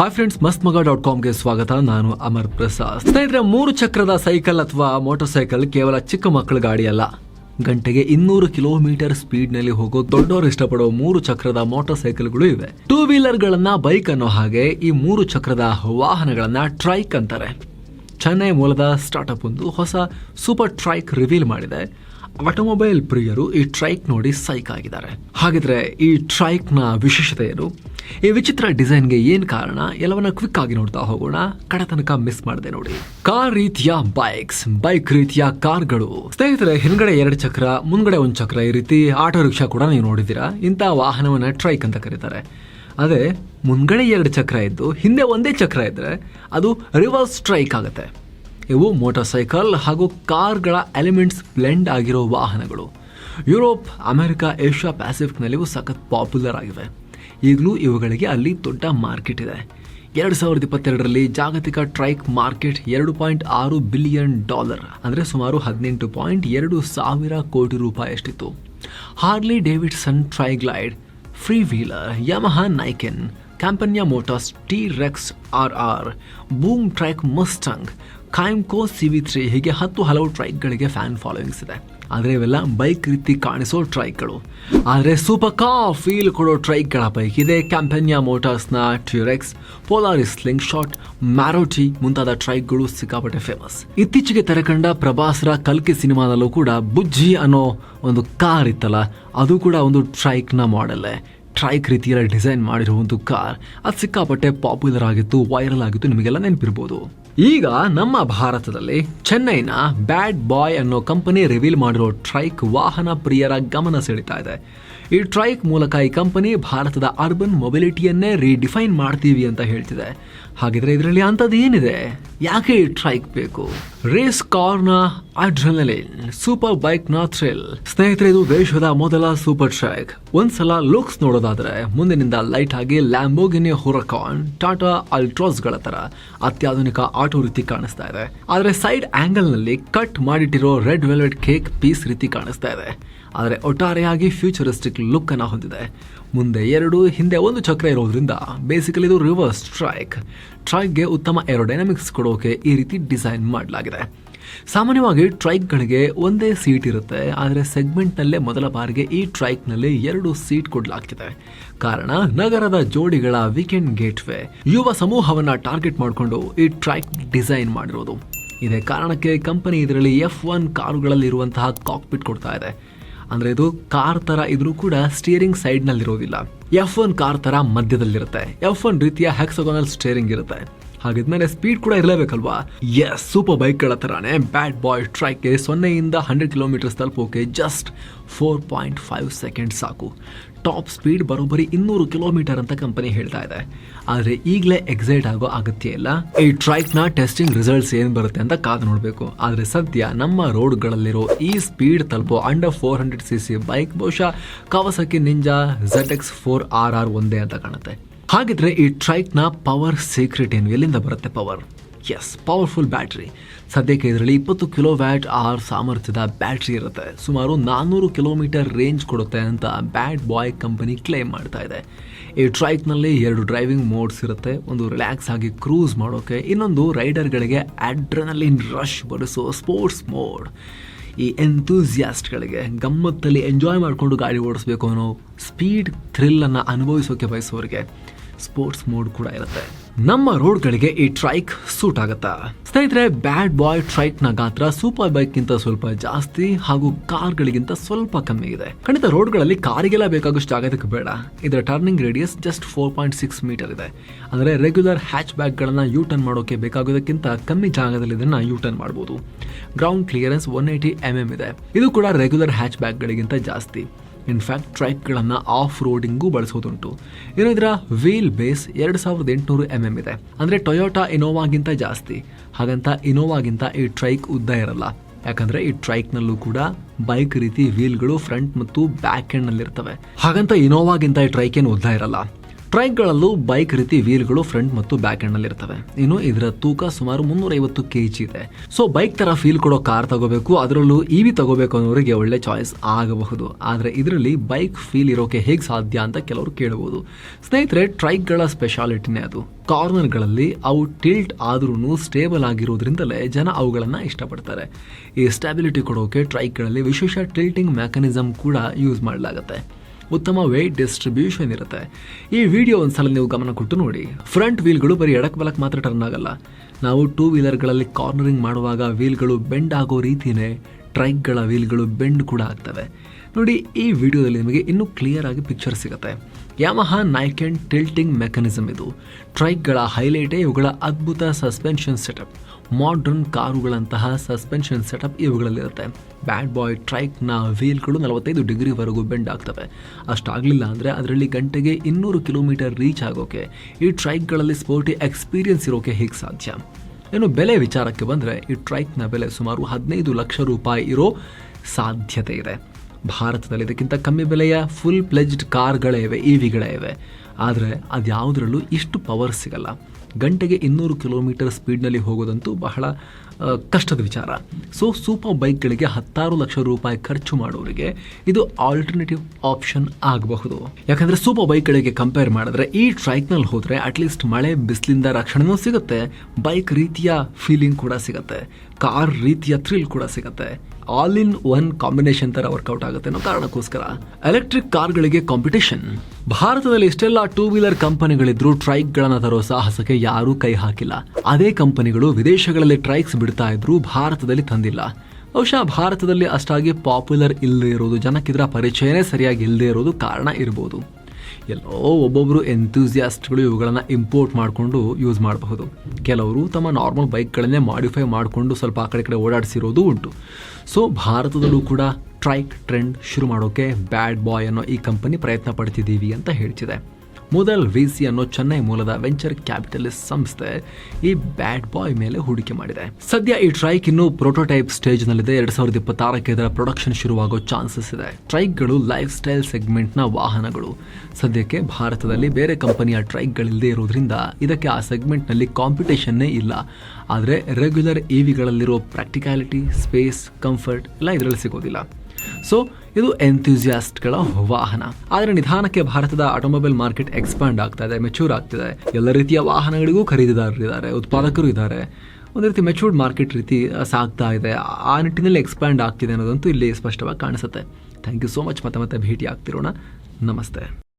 Hi friends ಮಸ್ತ್ ಮಗ dot ಕಾಮ್ಗೆ ಸ್ವಾಗತ. ನಾನು ಅಮರ್ ಪ್ರಸಾದ್. ಸ್ನೇಹಿತರೆ, ಮೂರು ಚಕ್ರದ ಸೈಕಲ್ ಅಥವಾ ಮೋಟರ್ ಸೈಕಲ್ ಕೇವಲ ಚಿಕ್ಕ ಮಕ್ಕಳ ಗಾಡಿ ಅಲ್ಲ. ಗಂಟೆಗೆ ಇನ್ನೂರು ಕಿಲೋಮೀಟರ್ ಸ್ಪೀಡ್ನಲ್ಲಿ ಹೋಗೋ ದೊಡ್ಡವರು ಇಷ್ಟಪಡೋ ಮೂರು ಚಕ್ರದ ಮೋಟಾರ್ ಸೈಕಲ್ಗಳು ಇವೆ. ಟೂ ವೀಲರ್ ಗಳನ್ನ ಬೈಕ್ ಅನ್ನೋ ಹಾಗೆ ಈ ಮೂರು ಚಕ್ರದ ವಾಹನಗಳನ್ನ ಟ್ರೈಕ್ ಅಂತಾರೆ. ಚೆನ್ನೈ ಮೂಲದ ಸ್ಟಾರ್ಟ್ಅಪ್ ಒಂದು ಹೊಸ ಸೂಪರ್ ಟ್ರೈಕ್ ರಿವೀಲ್ ಮಾಡಿದೆ. ಆಟೋಮೊಬೈಲ್ ಪ್ರಿಯರು ಈ ಟ್ರೈಕ್ ನೋಡಿ ಸೈಕ್ ಆಗಿದ್ದಾರೆ. ಹಾಗಿದ್ರೆ ಈ ಟ್ರೈಕ್ನ ವಿಶೇಷತೆ ಏನು? ಈ ವಿಚಿತ್ರ ಡಿಸೈನ್ಗೆ ಏನು ಕಾರಣ? ಎಲ್ಲವನ್ನ ಕ್ವಿಕ್ ಆಗಿ ನೋಡ್ತಾ ಹೋಗೋಣ. ಕಡತನಕ ಮಿಸ್ ಮಾಡದೆ ನೋಡಿ. ಕಾರ್ ರೀತಿಯ ಬೈಕ್ಸ್ ಬೈಕ್ ರೀತಿಯ ಕಾರ್ಗಳು. ಸ್ನೇಹಿತರೆ, ಹಿಂದ್ಗಡೆ ಎರಡು ಚಕ್ರ, ಮುಂದ್ಗಡೆ ಒಂದು ಚಕ್ರ ಈ ರೀತಿ ಆಟೋ ರಿಕ್ಷಾ ಕೂಡ ನೀವು ನೋಡಿದ್ದೀರಾ? ಇಂಥ ವಾಹನವನ್ನ ಟ್ರೈಕ್ ಅಂತ ಕರೀತಾರೆ. ಅದೇ, ಮುಂದ್ಗಡೆ ಎರಡು ಚಕ್ರ ಇದ್ದು, ಹಿಂದೆ ಒಂದೇ ಚಕ್ರ ಇದ್ದರೆ ಅದು ರಿವರ್ಸ್ ಸ್ಟ್ರೈಕ್ ಆಗುತ್ತೆ. ಇವು ಮೋಟಾರ್ ಸೈಕಲ್ ಹಾಗೂ ಕಾರ್ಗಳ ಎಲಿಮೆಂಟ್ಸ್ ಬ್ಲೆಂಡ್ ಆಗಿರೋ ವಾಹನಗಳು. ಯುರೋಪ್, ಅಮೆರಿಕ ಏಷ್ಯಾ ಪ್ಯಾಸಿಫಿಕ್ನಲ್ಲಿಯೂ ಸಖತ್ ಪಾಪ್ಯುಲರ್ ಆಗಿವೆ. ಈಗಲೂ ಇವುಗಳಿಗೆ ಅಲ್ಲಿ ದೊಡ್ಡ ಮಾರ್ಕೆಟ್ ಇದೆ. ಎರಡು ಸಾವಿರದ ಇಪ್ಪತ್ತೆರಡರಲ್ಲಿ ಜಾಗತಿಕ ಟ್ರೈಕ್ ಮಾರ್ಕೆಟ್ ಎರಡು ಪಾಯಿಂಟ್ ಆರು ಬಿಲಿಯನ್ ಡಾಲರ್, ಅಂದರೆ ಸುಮಾರು ಹದಿನೆಂಟು ಪಾಯಿಂಟ್ ಎರಡು ಸಾವಿರ ಕೋಟಿ ರೂಪಾಯಿ ಅಷ್ಟಿತ್ತು. Harley Davidson triglide, free wheeler, Yamaha Niken Campagna motors T Rex R R, boom trike Mustang ಕಾಯಂಕೋ C V three ಹೀಗೆ ಹತ್ತು ಹಲವು ಟ್ರೈಕ್ಗಳಿಗೆ ಫ್ಯಾನ್ ಫಾಲೋವಿಂಗ್ಸ್ ಇದೆ. ಆದರೆ ಇವೆಲ್ಲ ಬೈಕ್ ರೀತಿ ಕಾಣಿಸೋ ಟ್ರೈಕ್ಗಳು ಆದರೆ ಸೂಪರ್ ಕಾ ಫೀಲ್ ಕೊಡೋ ಟ್ರೈಕ್ಗಳ ಪೈಕಿ ಇದೆ ಕ್ಯಾಂಪನ್ಯಾ ಮೋಟಾರ್ಸ್ನ ಟ್ಯೂರೆಕ್ಸ್ ಪೋಲಾರಿಸ್ ಸ್ಲಿಂಗ್ ಶಾಟ್ ಮ್ಯಾರೋಟಿ ಮುಂತಾದ ಟ್ರೈಕ್ಗಳು ಸಿಕ್ಕಾಪಟ್ಟೆ ಫೇಮಸ್ ಇತ್ತೀಚೆಗೆ ತೆರೆಕಂಡ ಪ್ರಭಾಸ್ರ ಕಲ್ಕಿ ಸಿನಿಮಾದಲ್ಲೂ ಕೂಡ ಬುಜ್ಜಿ ಅನ್ನೋ ಒಂದು ಕಾರ್ ಇತ್ತಲ್ಲ, ಅದು ಕೂಡ ಒಂದು ಟ್ರೈಕ್ನ ಮಾಡೆಲ್ಲೇ ಟ್ರೈಕ್ ರೀತಿಯಲ್ಲಿ ಡಿಸೈನ್ ಮಾಡಿರೋ ಒಂದು ಕಾರ್ ಅದು ಸಿಕ್ಕಾಪಟ್ಟೆ ಪಾಪ್ಯುಲರ್ ಆಗಿತ್ತು ವೈರಲ್ ಆಗಿತ್ತು, ನಿಮಗೆಲ್ಲ ನೆನಪಿರ್ಬೋದು. ಈಗ ನಮ್ಮ ಭಾರತದಲ್ಲಿ ಚೆನ್ನೈನ ಬ್ಯಾಡ್ ಬಾಯ್ ಅನ್ನೋ ಕಂಪನಿ ರಿವೀಲ್ ಮಾಡಿರೋ ಟ್ರೈಕ್ ವಾಹನ ಪ್ರಿಯರ ಗಮನ ಸೆಳೀತಾ ಇದೆ. ಈ ಟ್ರೈಕ್ ಮೂಲಕ ಈ ಕಂಪನಿ ಭಾರತದ ಅರ್ಬನ್ ಮೊಬಿಲಿಟಿಯನ್ನೇ ರೀಡಿಫೈನ್ ಮಾಡ್ತೀವಿ ಅಂತ ಹೇಳ್ತಿದೆ. ಹಾಗಿದ್ರೆ ಇದರಲ್ಲಿ ಅಂಥದ್ದು ಏನಿದೆ? ಯಾಕೆ ಈ ಟ್ರೈಕ್ ಬೇಕು? ರೇಸ್ ಕಾರ್ನ ಅಡ್ರನಲಿನ್, ಸೂಪರ್ ಬೈಕ್ನ ಥ್ರಿಲ್. ಸ್ನೇಹಿತರೆ, ಇದು ದೇಶದ ಮೊದಲ ಸೂಪರ್ ಟ್ರೈಕ್. ಒಂದ್ಸಲ ಲುಕ್ಸ್ ನೋಡೋದಾದ್ರೆ ಮುಂದಿನಿಂದ ಲೈಟ್ ಆಗಿ ಲ್ಯಾಂಬೋಗಿನಿ ಹುರಕಾನ್, ಟಾಟಾ ಅಲ್ಟ್ರಾಸ್ಗಳ ತರ ಅತ್ಯಾಧುನಿಕ ಆಟೋ ರೀತಿ ಕಾಣಿಸ್ತಾ ಇದೆ. ಆದರೆ ಸೈಡ್ ಆಂಗಲ್ನಲ್ಲಿ ಕಟ್ ಮಾಡಿಟ್ಟಿರೋ ರೆಡ್ ವೆಲ್ವೆಟ್ ಕೇಕ್ ಪೀಸ್ ರೀತಿ ಕಾಣಿಸ್ತಾ ಇದೆ. ಆದರೆ ಒಟ್ಟಾರೆಯಾಗಿ ಫ್ಯೂಚರಿಸ್ಟಿಕ್ ಲುಕ್ ಅನ್ನ ಹೊಂದಿದೆ. ಮುಂದೆ ಎರಡು, ಹಿಂದೆ ಒಂದು ಚಕ್ರ ಇರೋದ್ರಿಂದ ಬೇಸಿಕಲಿ ಇದು ರಿವರ್ಸ್ ಟ್ರೈಕ್ ಟ್ರೈಕ್ಗೆ ಉತ್ತಮ ಏರೋಡೈನಮಿಕ್ಸ್ ಕೊಡೋಕೆ ಈ ರೀತಿ ಡಿಸೈನ್ ಮಾಡಲಾಗಿದೆ. ಸಾಮಾನ್ಯವಾಗಿ ಟ್ರೈಕ್ಗಳಿಗೆ ಒಂದೇ ಸೀಟ್ ಇರುತ್ತೆ, ಆದರೆ ಸೆಗ್ಮೆಂಟ್ನಲ್ಲೇ ಮೊದಲ ಬಾರಿಗೆ ಈ ಟ್ರೈಕ್ನಲ್ಲಿ ಎರಡು ಸೀಟ್ ಕೊಡಲಾಗ್ತಿದೆ. ಕಾರಣ ನಗರದ ಜೋಡಿಗಳ ವೀಕೆಂಡ್ ಗೇಟ್ವೇ ಯುವ ಸಮೂಹವನ್ನು ಟಾರ್ಗೆಟ್ ಮಾಡಿಕೊಂಡು ಈ ಟ್ರೈಕ್ ಡಿಸೈನ್ ಮಾಡಿರೋದು. ಇದೇ ಕಾರಣಕ್ಕೆ ಕಂಪನಿ ಇದರಲ್ಲಿ ಎಫ್ ಒನ್ ಕಾರುಗಳಲ್ಲಿ ಇರುವಂತಹ ಕಾಕ್ಪಿಟ್ ಕೊಡ್ತಾ ಇದೆ. ಅಂದ್ರೆ ಇದು ಕಾರ್ ತರ ಇದ್ರೂ ಕೂಡ ಸ್ಟಿಯರಿಂಗ್ ಸೈಡ್ನಲ್ಲಿ ಇರೋದಿಲ್ಲ ಎಫ್ ಒನ್ ಕಾರ್ ತರ ಮಧ್ಯದಲ್ಲಿರುತ್ತೆ. ಎಫ್ ಒನ್ ರೀತಿಯ ಹೆಕ್ಸಗೋನಲ್ ಸ್ಟೇರಿಂಗ್ ಇರುತ್ತೆ. ಹಾಗಿದ್ಮೇಲೆ ಸ್ಪೀಡ್ ಕೂಡ ಇರಲೇಬೇಕಲ್ವಾ? ಎಸ್ ಸೂಪರ್ ಬೈಕ್ಗಳ ತರಾನೇ ಬ್ಯಾಡ್ ಬಾಯ್ ಟ್ರೈಕ್ಗೆ ಸೊನ್ನೆಯಿಂದ hundred kilometres ತಲುಪೋಕೆ just four point five second ಸಾಕು. ಟಾಪ್ ಸ್ಪೀಡ್ ಬರೋಬ್ಬರಿ ಇನ್ನೂರು ಕಿಲೋಮೀಟರ್ ಅಂತ ಕಂಪನಿ ಹೇಳ್ತಾ ಇದೆ. ಆದರೆ ಈಗಲೇ ಎಕ್ಸೈಟ್ ಆಗೋ ಅಗತ್ಯ ಇಲ್ಲ. ಈ ಟ್ರೈಕ್ನ ಟೆಸ್ಟಿಂಗ್ ರಿಸಲ್ಟ್ಸ್ ಏನು ಬರುತ್ತೆ ಅಂತ ಕಾದು ನೋಡಬೇಕು. ಆದರೆ ಸದ್ಯ ನಮ್ಮ ರೋಡ್ಗಳಲ್ಲಿರೋ ಈ speed ತಲುಪೋ under four hundred C C bike ಬಹುಶಃ Kawasaki Ninja Z X four R R ಒಂದೇ ಅಂತ ಕಾಣುತ್ತೆ. ಹಾಗಿದ್ರೆ ಈ ಟ್ರೈಕ್ನ ಪವರ್ ಸೀಕ್ರೆಟ್ ಏನು? ಎಲ್ಲಿಂದ ಬರುತ್ತೆ ಪವರ್ ಎಸ್ ಪವರ್ಫುಲ್ ಬ್ಯಾಟ್ರಿ ಸದ್ಯಕ್ಕೆ ಇದರಲ್ಲಿ ಇಪ್ಪತ್ತು ಕಿಲೋ ವ್ಯಾಟ್ ಆರ್ ಸಾಮರ್ಥ್ಯದ ಬ್ಯಾಟ್ರಿ ಇರುತ್ತೆ. ಸುಮಾರು ನಾನ್ನೂರು ಕಿಲೋಮೀಟರ್ ರೇಂಜ್ ಕೊಡುತ್ತೆ ಅಂತ ಬ್ಯಾಡ್ ಬಾಯ್ ಕಂಪನಿ ಕ್ಲೇಮ್ ಮಾಡ್ತಾ ಇದೆ. ಈ ಟ್ರೈಕ್ನಲ್ಲಿ ಎರಡು ಡ್ರೈವಿಂಗ್ ಮೋಡ್ಸ್ ಇರುತ್ತೆ. ಒಂದು ರಿಲ್ಯಾಕ್ಸ್ ಆಗಿ ಕ್ರೂಸ್ ಮಾಡೋಕೆ, ಇನ್ನೊಂದು ರೈಡರ್ಗಳಿಗೆ ಅಡ್ರನಲಿನ್ ರಶ್ ಬಡಿಸೋ ಸ್ಪೋರ್ಟ್ಸ್ ಮೋಡ್ ಈ ಎಂತೂಸಿಯಾಸ್ಟ್ಗಳಿಗೆ ಗಮ್ಮತ್ತಲ್ಲಿ ಎಂಜಾಯ್ ಮಾಡಿಕೊಂಡು ಗಾಡಿ ಓಡಿಸ್ಬೇಕು ಅನ್ನೋ ಸ್ಪೀಡ್ ಥ್ರಿಲ್ಲನ್ನು ಅನುಭವಿಸೋಕೆ ಬಯಸೋರಿಗೆ ಸ್ಪೋರ್ಟ್ಸ್ ಮೋಡ್ ಕೂಡ ಇರುತ್ತೆ. ನಮ್ಮ ರೋಡ್ಗಳಿಗೆ ಈ ಟ್ರೈಕ್ ಸೂಟ್ ಆಗುತ್ತಾ? ಸ್ನೇಹಿತರೆ, ಬ್ಯಾಡ್ ಬಾಯ್ ಟ್ರೈಕ್ನ ಗಾತ್ರ ಸೂಪರ್ ಬೈಕ್ ಗಿಂತ ಸ್ವಲ್ಪ ಜಾಸ್ತಿ ಹಾಗೂ ಕಾರ್ಗಳಿಗಿಂತ ಸ್ವಲ್ಪ ಕಮ್ಮಿ ಇದೆ. ಖಂಡಿತ ರೋಡ್ಗಳಲ್ಲಿ ಕಾರಿಗೆಲ್ಲ ಬೇಕಾಗಷ್ಟು ಜಾಗದಕ್ಕೆ ಬೇಡ. ಇದರ turning radius just four point six metre ಇದೆ. ಅಂದರೆ ರೆಗ್ಯುಲರ್ ಹ್ಯಾಚ್ ಬ್ಯಾಗ್ಗಳನ್ನು ಯೂ ಟರ್ನ್ ಮಾಡೋಕೆ ಬೇಕಾಗೋದಕ್ಕಿಂತ ಕಮ್ಮಿ ಜಾಗದಲ್ಲಿ ಇದನ್ನ ಯೂ ಟರ್ನ್ ಮಾಡಬಹುದು ground clearance one eighty M M ಇದೆ. ಇದು ಕೂಡ ರೆಗ್ಯುಲರ್ ಹ್ಯಾಚ್ ಬ್ಯಾಗ್ಗಳಿಗಿಂತ ಜಾಸ್ತಿ. ಇನ್ಫ್ಯಾಕ್ಟ್ ಟ್ರೈಕ್ಗಳನ್ನು ಆಫ್ ರೋಡಿಂಗೂ ಬಳಸೋದುಂಟು. ಇನ್ನು ಇದರ ವೀಲ್ ಬೇಸ್ ಎರಡು ಸಾವಿರದ ಎಂಟುನೂರು ಎಂ ಎಂ ಇದೆ. ಅಂದರೆ ಟೊಯೋಟಾ ಇನೋವಾಗಿಂತ ಜಾಸ್ತಿ. ಹಾಗಂತ ಇನೋವಾಗಿಂತ ಈ ಟ್ರೈಕ್ ಉದ್ದ ಇರಲ್ಲ. ಯಾಕಂದ್ರೆ ಈ ಟ್ರೈಕ್ನಲ್ಲೂ ಕೂಡ ಬೈಕ್ ರೀತಿ ವೀಲ್ಗಳು ಫ್ರಂಟ್ ಮತ್ತು ಬ್ಯಾಕ್ ಎಂಡ್ನಲ್ಲಿರ್ತವೆ ಹಾಗಂತ ಇನೋವಾಗಿಂತ ಈ ಟ್ರೈಕ್ ಏನು ಉದ್ದ ಇರಲ್ಲ. ಟ್ರೈಕ್ಗಳಲ್ಲೂ ಬೈಕ್ ರೀತಿ ವೀಲ್ಗಳು ಫ್ರಂಟ್ ಮತ್ತು ಬ್ಯಾಕ್ ಎಂಡ್ ಇರ್ತವೆ. ಇನ್ನು ಇದರ ತೂಕ ಸುಮಾರು ಮುನ್ನೂರೈವತ್ತು ಕೆ ಜಿ ಇದೆ. ಸೊ, ಬೈಕ್ ತರ ಫೀಲ್ ಕೊಡೋ ಕಾರ್ ತಗೋಬೇಕು, ಅದರಲ್ಲೂ ಇ ವಿ ತಗೋಬೇಕು ಅನ್ನೋರಿಗೆ ಒಳ್ಳೆ ಚಾಯ್ಸ್ ಆಗಬಹುದು. ಆದರೆ ಇದರಲ್ಲಿ ಬೈಕ್ ಫೀಲ್ ಇರೋಕೆ ಹೇಗೆ ಸಾಧ್ಯ ಅಂತ ಕೆಲವರು ಕೇಳಬಹುದು ಸ್ನೇಹಿತರೆ, ಟ್ರೈಕ್ಗಳ ಸ್ಪೆಷಾಲಿಟಿನೇ ಅದು. ಕಾರ್ನರ್ಗಳಲ್ಲಿ ಅವು ಟಿಲ್ಟ್ ಆದ್ರೂ ಸ್ಟೇಬಲ್ ಆಗಿರೋದ್ರಿಂದಲೇ ಜನ ಅವುಗಳನ್ನು ಇಷ್ಟಪಡ್ತಾರೆ. ಈ ಸ್ಟೆಬಿಲಿಟಿ ಕೊಡೋಕೆ ಟ್ರೈಕ್ಗಳಲ್ಲಿ ವಿಶೇಷ ಟಿಲ್ಟಿಂಗ್ ಮೆಕ್ಯಾನಿಸಮ್ ಕೂಡ ಯೂಸ್ ಮಾಡಲಾಗುತ್ತೆ. ಉತ್ತಮ ವೇಟ್ ಡಿಸ್ಟ್ರಿಬ್ಯೂಷನ್ ಇರುತ್ತೆ. ಈ ವಿಡಿಯೋ ಒಂದ್ಸಲ ನೀವು ಗಮನ ಕೊಟ್ಟು ನೋಡಿ. ಫ್ರಂಟ್ ವೀಲ್ಗಳು ಬರೀ ಎಡಕ್ ಬಲಕ್ ಮಾತ್ರ ಟರ್ನ್ ಆಗಲ್ಲ. ನಾವು ಟೂ ವೀಲರ್ಗಳಲ್ಲಿ ಕಾರ್ನರಿಂಗ್ ಮಾಡುವಾಗ ವೀಲ್ಗಳು ಬೆಂಡ್ ಆಗೋ ರೀತಿಯೇ ಟ್ರೈಕ್ಗಳ ವೀಲ್ಗಳು ಬೆಂಡ್ ಕೂಡ ಆಗ್ತವೆ. ನೋಡಿ, ಈ ವಿಡಿಯೋದಲ್ಲಿ ನಿಮಗೆ ಇನ್ನೂ ಕ್ಲಿಯರ್ ಆಗಿ ಪಿಕ್ಚರ್ ಸಿಗುತ್ತೆ. ಯಾಮಹ ನೈಕೆಂಡ್ ಟಿಲ್ಟಿಂಗ್ ಮೆಕ್ಯಾನಿಸಮ್ ಇದು. ಟ್ರೈಕ್ಗಳ ಹೈಲೈಟೇ ಇವುಗಳ ಅದ್ಭುತ ಸಸ್ಪೆನ್ಷನ್ ಸೆಟಪ್ ಮಾಡ್ರನ್ ಕಾರುಗಳಂತಹ ಸಸ್ಪೆನ್ಷನ್ ಸೆಟಪ್ ಇವುಗಳಲ್ಲಿರುತ್ತೆ. ಬ್ಯಾಡ್ ಬಾಯ್ ಟ್ರೈಕ್ನ ವೀಲ್ಗಳು ನಲವತ್ತೈದು ಡಿಗ್ರಿವರೆಗೂ ಬೆಂಡ್ ಆಗ್ತವೆ. ಅಷ್ಟಾಗಲಿಲ್ಲ ಅಂದರೆ ಅದರಲ್ಲಿ ಗಂಟೆಗೆ ಇನ್ನೂರು ಕಿಲೋಮೀಟರ್ ರೀಚ್ ಆಗೋಕೆ, ಈ ಟ್ರೈಕ್ಗಳಲ್ಲಿ ಸ್ಪೋರ್ಟಿ ಎಕ್ಸ್ಪೀರಿಯನ್ಸ್ ಇರೋಕೆ ಹೇಗೆ ಸಾಧ್ಯ. ಇನ್ನು ಬೆಲೆ ವಿಚಾರಕ್ಕೆ ಬಂದರೆ, ಈ ಟ್ರೈಕ್ನ ಬೆಲೆ ಸುಮಾರು ಹದಿನೈದು ಲಕ್ಷ ರೂಪಾಯಿ ಇರೋ ಸಾಧ್ಯತೆ ಇದೆ. ಭಾರತದಲ್ಲಿ ಇದಕ್ಕಿಂತ ಕಮ್ಮಿ ಬೆಲೆಯ ಫುಲ್ ಪ್ಲೆಜ್ಡ್ ಕಾರ್ಗಳೇ ಇವೆ ಇ ವಿಗಳೇ ಇವೆ. ಆದರೆ ಅದ್ಯಾವುದರಲ್ಲೂ ಇಷ್ಟು ಪವರ್ ಸಿಗಲ್ಲ. ಗಂಟೆಗೆ ಇನ್ನೂರು ಕಿಲೋಮೀಟರ್ ಸ್ಪೀಡ್ನಲ್ಲಿ ಹೋಗೋದಂತೂ ಬಹಳ ಕಷ್ಟದ ವಿಚಾರ. ಸೊ ಸೂಪರ್ ಬೈಕ್ಗಳಿಗೆ ಹತ್ತಾರು ಲಕ್ಷ ರೂಪಾಯಿ ಖರ್ಚು ಮಾಡೋರಿಗೆ ಇದು ಆಲ್ಟರ್ನೇಟಿವ್ ಆಪ್ಷನ್ ಆಗಬಹುದು. ಯಾಕಂದರೆ ಸೂಪರ್ ಬೈಕ್ಗಳಿಗೆ ಕಂಪೇರ್ ಮಾಡಿದ್ರೆ ಈ ಟ್ರೈಕ್ನಲ್ಲಿ ಹೋದರೆ ಅಟ್ಲೀಸ್ಟ್ ಮಳೆ, ಬಿಸಿಲಿಂದ ರಕ್ಷಣೆನೂ ಸಿಗುತ್ತೆ ಬೈಕ್ ರೀತಿಯ ಫೀಲಿಂಗ್ ಕೂಡ ಸಿಗುತ್ತೆ ಕಾರ್ ರೀತಿಯ ಥ್ರಿಲ್ ಕೂಡ ಸಿಗುತ್ತೆ. ಆಲ್ ಇನ್ ಒನ್ ಕಾಂಬಿನೇಷನ್ ತರ ವರ್ಕೌಟ್ ಆಗುತ್ತೆ ಅನ್ನೋ ಕಾರಣಕ್ಕೋಸ್ಕರ ಎಲೆಕ್ಟ್ರಿಕ್ ಕಾರ್ಗಳಿಗೆ ಕಾಂಪಿಟೇಷನ್ ಭಾರತದಲ್ಲಿ ಇಷ್ಟೆಲ್ಲ ಟೂ ವೀಲರ್ ಕಂಪನಿಗಳಿದ್ರು ಟ್ರೈಕ್ಗಳನ್ನು ತರೋ ಸಾಹಸಕ್ಕೆ ಯಾರೂ ಕೈ ಹಾಕಿಲ್ಲ. ಅದೇ ಕಂಪನಿಗಳು ವಿದೇಶಗಳಲ್ಲಿ ಟ್ರೈಕ್ಸ್ ಬಿಡ್ತಾ ಇದ್ರು ಭಾರತದಲ್ಲಿ ತಂದಿಲ್ಲ. ಬಹುಶಃ ಭಾರತದಲ್ಲಿ ಅಷ್ಟಾಗಿ ಪಾಪ್ಯುಲರ್ ಇಲ್ಲದೆ ಇರೋದು ಜನಕ್ಕಿದ್ರ ಪರಿಚಯನೇ ಸರಿಯಾಗಿ ಇಲ್ಲದೆ ಇರೋದು ಕಾರಣ ಇರ್ಬೋದು. ಎಲ್ಲೋ ಒಬ್ಬೊಬ್ಬರು ಎಂತೂಸಿಯಾಸ್ಟ್ಗಳು ಇವುಗಳನ್ನು ಇಂಪೋರ್ಟ್ ಮಾಡಿಕೊಂಡು ಯೂಸ್ ಮಾಡಬಹುದು. ಕೆಲವರು ತಮ್ಮ ನಾರ್ಮಲ್ ಬೈಕ್ಗಳನ್ನೇ ಮಾಡಿಫೈ ಮಾಡಿಕೊಂಡು ಸ್ವಲ್ಪ ಆ ಕಡೆ ಕಡೆ ಓಡಾಡಿಸಿರೋದು ಉಂಟು. ಸೊ ಭಾರತದಲ್ಲೂ ಕೂಡ ಟ್ರೈಕ್ ಟ್ರೆಂಡ್ ಶುರು ಮಾಡೋಕ್ಕೆ ಬ್ಯಾಡ್ ಬಾಯ್ ಅನ್ನೋ ಈ ಕಂಪನಿ ಪ್ರಯತ್ನ ಪಡ್ತಿದ್ದೀವಿ ಅಂತ ಹೇಳ್ತಿದೆ. ಮೊದಲ್ ವಿ ಸಿ ಅನ್ನೋ ಚೆನ್ನೈ ಮೂಲದ ವೆಂಚರ್ ಕ್ಯಾಪಿಟಲಿಸ್ಟ್ ಸಂಸ್ಥೆ ಈ ಬ್ಯಾಡ್ ಬಾಯ್ ಮೇಲೆ ಹೂಡಿಕೆ ಮಾಡಿದೆ. ಸದ್ಯ ಈ ಟ್ರೈಕ್ ಇನ್ನು ಪ್ರೋಟೋಟೈಪ್ ಸ್ಟೇಜ್ ನಲ್ಲಿದೆ ಎರಡ್ ಸಾವಿರದ ಇಪ್ಪತ್ತಾರಕ್ಕೆ ಇದರ ಪ್ರೊಡಕ್ಷನ್ ಶುರುವಾಗೋ ಚಾನ್ಸಸ್ ಇದೆ. ಟ್ರೈಕ್ಗಳು ಲೈಫ್ ಸ್ಟೈಲ್ ಸೆಗ್ಮೆಂಟ್ನ ವಾಹನಗಳು. ಸದ್ಯಕ್ಕೆ ಭಾರತದಲ್ಲಿ ಬೇರೆ ಕಂಪನಿಯ ಟ್ರೈಕ್ಗಳಿಲ್ಲದೆ ಇರೋದ್ರಿಂದ ಇದಕ್ಕೆ ಆ ಸೆಗ್ಮೆಂಟ್ನಲ್ಲಿ ಕಾಂಪಿಟೇಷನ್ನೇ ಇಲ್ಲ. ಆದರೆ ರೆಗ್ಯುಲರ್ ಇವಿಗಳಲ್ಲಿರೋ ಪ್ರಾಕ್ಟಿಕಾಲಿಟಿ, ಸ್ಪೇಸ್, ಕಂಫರ್ಟ್ ಎಲ್ಲ ಇದರಲ್ಲಿ ಸಿಗೋದಿಲ್ಲ. ಸೊ ಇದು ಎಂಥ್ಯೂಸಿಯಾಸ್ಟ್ಗಳ ವಾಹನ. ಆದರೆ ನಿಧಾನಕ್ಕೆ ಭಾರತದ ಆಟೋಮೊಬೈಲ್ ಮಾರ್ಕೆಟ್ ಎಕ್ಸ್ಪಾಂಡ್ ಆಗ್ತಾ ಇದೆ ಮೆಚೂರ್ ಆಗ್ತಿದೆ ಎಲ್ಲ ರೀತಿಯ ವಾಹನಗಳಿಗೂ ಖರೀದಿದಾರರು ಇದ್ದಾರೆ ಉತ್ಪಾದಕರು ಇದ್ದಾರೆ. ಒಂದು ರೀತಿ ಮೆಚೂರ್ಡ್ ಮಾರ್ಕೆಟ್ ರೀತಿ ಸಾಗ್ತಾ ಇದೆ. ಆ ನಿಟ್ಟಿನಲ್ಲಿ ಎಕ್ಸ್ಪ್ಯಾಂಡ್ ಆಗ್ತಿದೆ ಅನ್ನೋದಂತೂ ಇಲ್ಲಿ ಸ್ಪಷ್ಟವಾಗಿ ಕಾಣಿಸುತ್ತೆ. ಥ್ಯಾಂಕ್ ಯು ಸೋ ಮಚ್ ಮತ್ತೆ ಮತ್ತೆ ಭೇಟಿ ಆಗ್ತಿರೋಣ ನಮಸ್ತೆ.